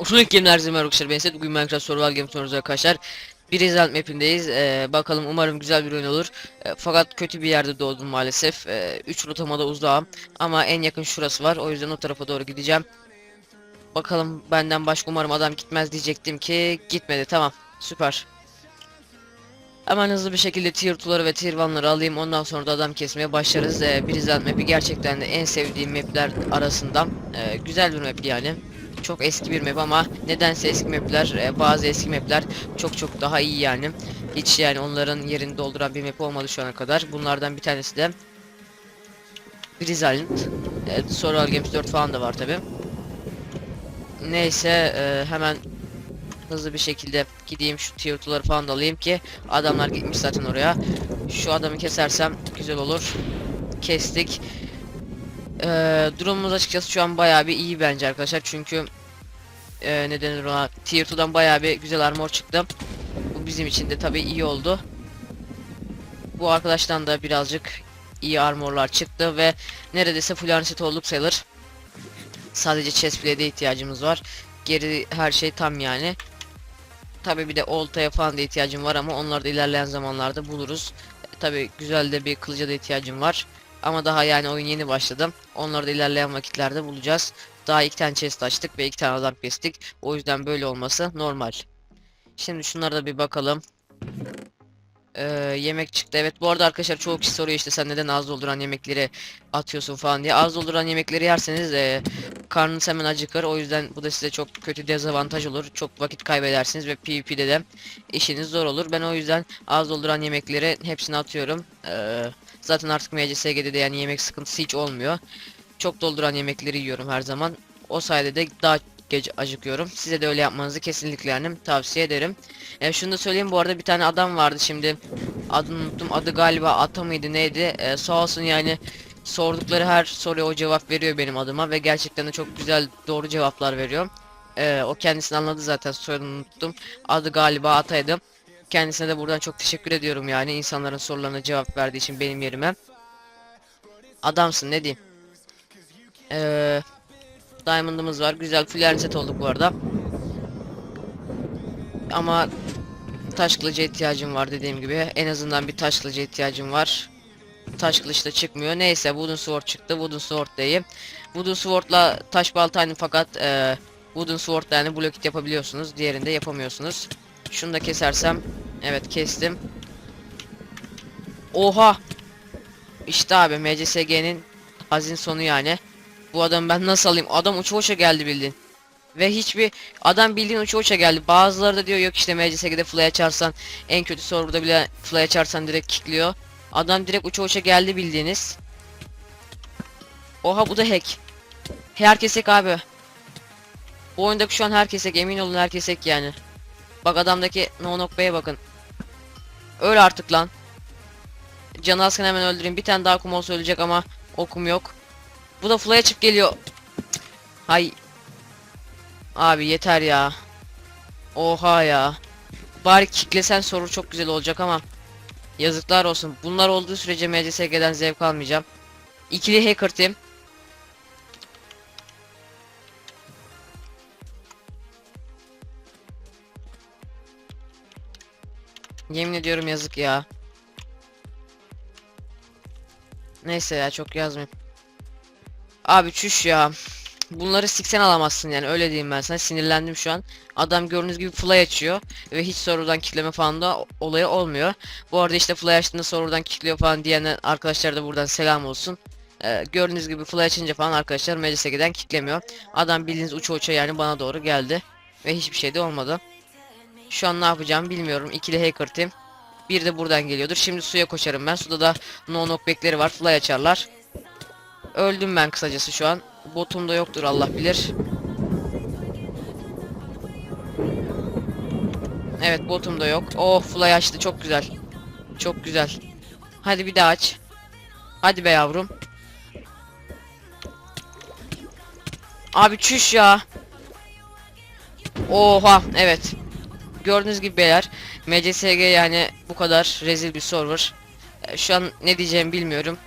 İlk game'ler izleme arkadaşlar. Ben size bugün Minecraft Survival Games oynuyoruz arkadaşlar. Bir Result map'indeyiz. Ee, bakalım umarım güzel bir oyun olur. Ee, fakat kötü bir yerde doğdum maalesef. 3 rotamada uzağım. Ama en yakın şurası var. O yüzden o tarafa doğru gideceğim. Bakalım benden başka umarım adam gitmez diyecektim ki gitmedi. Tamam. Süper. Hemen hızlı bir şekilde tier 2'ları ve tier 1'ları alayım. Ondan sonra da adam kesmeye başlarız. Ee, bir Result map'i gerçekten de en sevdiğim map'ler arasında. Ee, güzel bir map yani. Çok eski bir map ama nedense eski map'ler e, bazı eski map'ler çok çok daha iyi yani. Hiç yani onların yerini dolduran bir map olmadı şu ana kadar. Bunlardan bir tanesi de Island. Evet, Survival Games 4 falan da var tabi. Neyse e, hemen hızlı bir şekilde gideyim şu tier 2'ları falan da alayım ki adamlar gitmiş zaten oraya. Şu adamı kesersem güzel olur. Kestik. Ee, durumumuz açıkçası şu an bayağı bir iyi bence arkadaşlar çünkü e, ne denir ona tier 2'dan bayağı bir güzel armor çıktı. Bu bizim için de tabii iyi oldu. Bu arkadaştan da birazcık iyi armorlar çıktı ve neredeyse full armor olduk sayılır. Sadece chest plate'e ihtiyacımız var. Geri her şey tam yani. Tabii bir de oltaya falan da ihtiyacım var ama onları da ilerleyen zamanlarda buluruz. Tabii güzel de bir kılıca da ihtiyacım var. Ama daha yani oyun yeni başladım. Onları da ilerleyen vakitlerde bulacağız. Daha iki tane chest açtık ve iki tane adam kestik. O yüzden böyle olması normal. Şimdi şunlara da bir bakalım. Ee, yemek çıktı. Evet bu arada arkadaşlar çoğu kişi soruyor işte sen neden az dolduran yemekleri atıyorsun falan diye. Az dolduran yemekleri yerseniz e, karnınız hemen acıkır. O yüzden bu da size çok kötü dezavantaj olur. Çok vakit kaybedersiniz ve PvP'de de işiniz zor olur. Ben o yüzden az dolduran yemekleri hepsini atıyorum. Ee, zaten artık MCSG'de de yani yemek sıkıntısı hiç olmuyor. Çok dolduran yemekleri yiyorum her zaman. O sayede de daha gece acıkıyorum. Size de öyle yapmanızı kesinlikle yani tavsiye ederim. E, şunu da söyleyeyim bu arada bir tane adam vardı şimdi adını unuttum adı galiba Ata mıydı neydi e, sağ olsun yani sordukları her soruya o cevap veriyor benim adıma ve gerçekten de çok güzel doğru cevaplar veriyor. E, o kendisini anladı zaten soyadını unuttum adı galiba Ata'ydı. Kendisine de buradan çok teşekkür ediyorum yani insanların sorularına cevap verdiği için benim yerime. Adamsın ne diyeyim. Eee Diamond'ımız var. Güzel full set olduk bu arada. Ama taş kılıca ihtiyacım var dediğim gibi. En azından bir taş kılıca ihtiyacım var. Taş kılıç da çıkmıyor. Neyse Wooden Sword çıktı. Wooden Sword değil. Wooden Sword'la taş balta aynı fakat e, Wooden Sword'la yani blok yapabiliyorsunuz. Diğerinde yapamıyorsunuz. Şunu da kesersem. Evet kestim. Oha. İşte abi MCSG'nin hazin sonu yani. Bu adam ben nasıl alayım? Adam uça uça geldi bildiğin. Ve hiçbir adam bildiğin uça uça geldi. Bazıları da diyor yok işte MCSG'de fly açarsan en kötü serverda bile fly açarsan direkt kickliyor. Adam direkt uça uça geldi bildiğiniz. Oha bu da hack. Herkes hack abi. Bu oyundaki şu an herkes hack emin olun herkes hack yani. Bak adamdaki no B'ye bakın. Öl artık lan. Canı azken hemen öldüreyim. Bir tane daha kum olsa ölecek ama okum yok. Bu da fly açıp geliyor. Hay. Abi yeter ya. Oha ya. Bari kicklesen soru çok güzel olacak ama. Yazıklar olsun. Bunlar olduğu sürece MCSG'den zevk almayacağım. İkili hacker team. Yemin ediyorum yazık ya. Neyse ya çok yazmayayım. Abi çüş ya. Bunları siksen alamazsın yani öyle diyeyim ben sana sinirlendim şu an. Adam gördüğünüz gibi fly açıyor ve hiç sorudan kitleme falan da olayı olmuyor. Bu arada işte fly açtığında sorudan kilitliyor falan diyen arkadaşlar da buradan selam olsun. Ee, gördüğünüz gibi fly açınca falan arkadaşlar MCSG'den kitlemiyor. Adam bildiğiniz uça uça yani bana doğru geldi. Ve hiçbir şey de olmadı. Şu an ne yapacağım bilmiyorum. İkili hacker team. Bir de buradan geliyordur. Şimdi suya koşarım ben. Suda da no knockback'leri var. Fly açarlar. Öldüm ben kısacası şu an. Botumda yoktur Allah bilir. Evet botumda yok. Oh fly açtı çok güzel. Çok güzel. Hadi bir daha aç. Hadi be yavrum. Abi çüş ya. Oha evet. Gördüğünüz gibi beyler. MCSG yani bu kadar rezil bir server. Ee, Şu an ne diyeceğimi bilmiyorum.